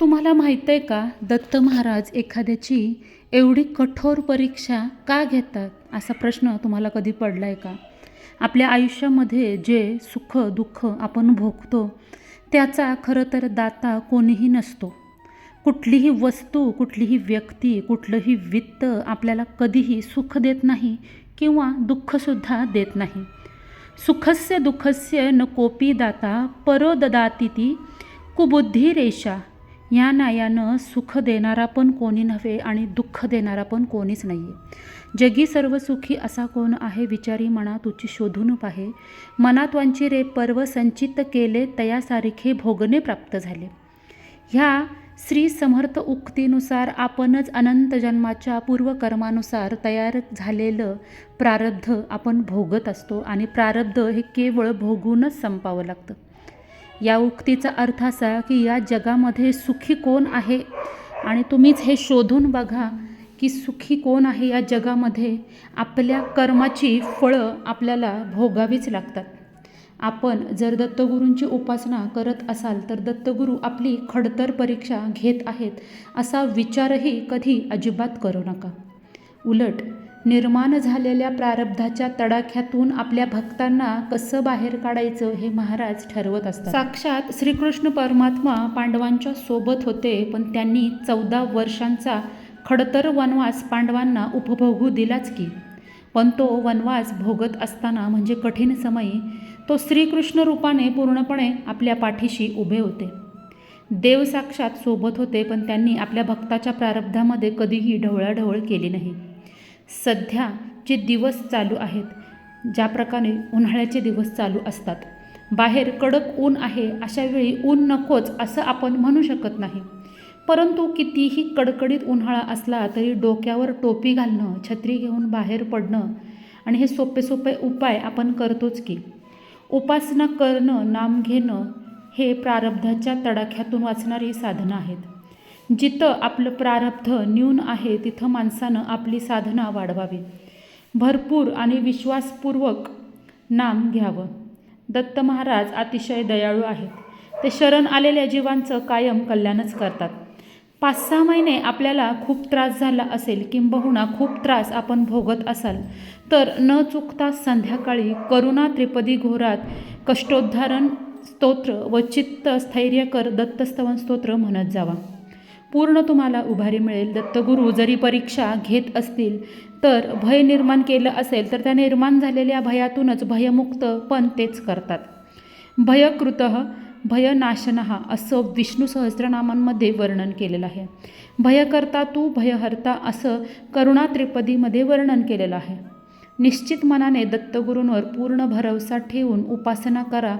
तुम्हाला माहीत आहे का? दत्त महाराज एखाद्याची एवढी कठोर परीक्षा का घेतात? असा प्रश्न तुम्हाला कधी पडला आहे का? आपल्या आयुष्यामध्ये जे सुख दुःख आपण भोगतो त्याचा खरं तर दाता कोणीही नसतो. कुठलीही वस्तू कुठलीही व्यक्ती कुठलंही वित्त आपल्याला कधीही सुख देत नाही किंवा दुःखसुद्धा देत नाही. सुखस्य दुःखस्य न कोपी दाता परोददाती ती कुबुद्धी रेषा या नायानं सुख देणारा पण कोणी नव्हे आणि दुःख देणारा पण कोणीच नाही आहे जगी सर्व सुखी असा कोण आहे विचारी मना तुची शोधून पाहे. मनात्वांची रे पर्व संचित केले तयासारखे भोगणे प्राप्त झाले. ह्या श्री समर्थ उक्तीनुसार आपणच अनंत जन्माच्या पूर्वकर्मानुसार तयार झालेलं प्रारब्ध आपण भोगत असतो आणि प्रारब्ध हे केवळ भोगूनच संपावं लागतं. या उक्तीचा अर्थ असा की या जगामध्ये सुखी कोण आहे? आणि तुम्हीच हे शोधून बघा की सुखी कोण आहे या जगामध्ये? आपल्या कर्माची फळं आपल्याला भोगावीच लागतात. आपण जर दत्तगुरूंची उपासना करत असाल तर दत्तगुरू आपली खडतर परीक्षा घेत आहेत असा विचारही कधी अजिबात करू नका. उलट निर्माण झालेल्या प्रारब्धाच्या तडाख्यातून आपल्या भक्तांना कसं बाहेर काढायचं हे महाराज ठरवत असतात. साक्षात श्रीकृष्ण परमात्मा पांडवांच्या सोबत होते पण त्यांनी चौदा वर्षांचा खडतर वनवास पांडवांना उपभोगू दिलाच की. पण तो वनवास भोगत असताना म्हणजे कठीण समयी तो श्रीकृष्ण रूपाने पूर्णपणे आपल्या पाठीशी उभे होते. देव साक्षात सोबत होते पण त्यांनी आपल्या भक्ताच्या प्रारब्धामध्ये कधीही ढवळाढवळ केली नाही. सध्या जे दिवस चालू आहेत ज्या प्रकारे उन्हाळ्याचे दिवस चालू असतात बाहेर कडक ऊन आहे अशा वेळी ऊन नकोच असं आपण म्हणू शकत नाही. परंतु कितीही कडकडीत उन्हाळा असला तरी डोक्यावर टोपी घालणं छत्री घेऊन बाहेर पडणं आणि हे सोपे सोपे उपाय आपण करतोच की. उपासना करणं नाम घेणं हे प्रारब्धाच्या तडाख्यातून वाचणारी साधनं आहेत. जिथं आपलं प्रारब्ध न्यून आहे तिथं माणसानं आपली साधना वाढवावी. भरपूर आणि विश्वासपूर्वक नाम घ्यावं. दत्त महाराज अतिशय दयाळू आहेत. ते शरण आलेल्या जीवांचं कायम कल्याणच करतात. पाच सहा महिने आपल्याला खूप त्रास झाला असेल किंबहुना खूप त्रास आपण भोगत असाल तर न चुकता संध्याकाळी करुणा त्रिपदी घोरात कष्टोद्धारण स्तोत्र व चित्त स्थैर्यकर दत्तस्तवन स्तोत्र म्हणत जावा. पूर्ण तुम्हाला उभारी मिळेल. दत्तगुरू जरी परीक्षा घेत असतील तर भय निर्माण केलं असेल तर त्या निर्माण झालेल्या भयातूनच भयमुक्त पण तेच करतात. भयकृत भयनाशनः असं विष्णू सहस्रनामांमध्ये वर्णन केलेलं आहे. भयकर्ता तू भयहर्ता असं करुणा त्रिपदीमध्ये वर्णन केलेलं आहे. निश्चित मनाने दत्तगुरूंवर पूर्ण भरवसा ठेवून उपासना करा.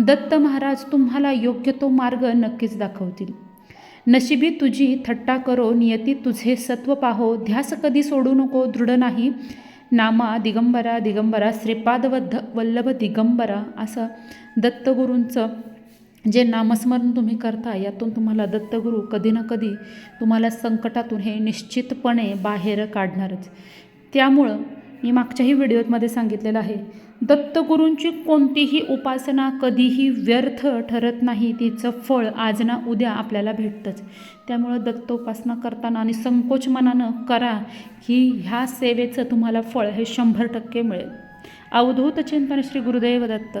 दत्त महाराज तुम्हाला योग्य तो मार्ग नक्कीच दाखवतील. नशिबी तुझी थट्टा करो नियती तुझे सत्व पाहो. ध्यास कधी सोडू नको दृढ नाही. नामा दिगंबरा दिगंबरा श्रीपादवद्ध वल्लभ दिगंबरा असं दत्तगुरूंचं जे नामस्मरण तुम्ही करता यातून तुम्हाला दत्तगुरू कधी ना कधी तुम्हाला संकटातून हे निश्चितपणे बाहेर काढणारच. त्यामुळं मी मागच्याही व्हिडिओमध्ये सांगितलेलं आहे. दत्तगुरूंची कोणतीही उपासना कधीही व्यर्थ ठरत नाही. तिचं फळ आज ना उद्या आपल्याला भेटतंच. त्यामुळं दत्तोपासना करताना आणि संकोच मनानं करा की ह्या सेवेचं तुम्हाला फळ हे शंभर टक्के मिळेल. अवधूत चिंतन श्री गुरुदेव दत्त.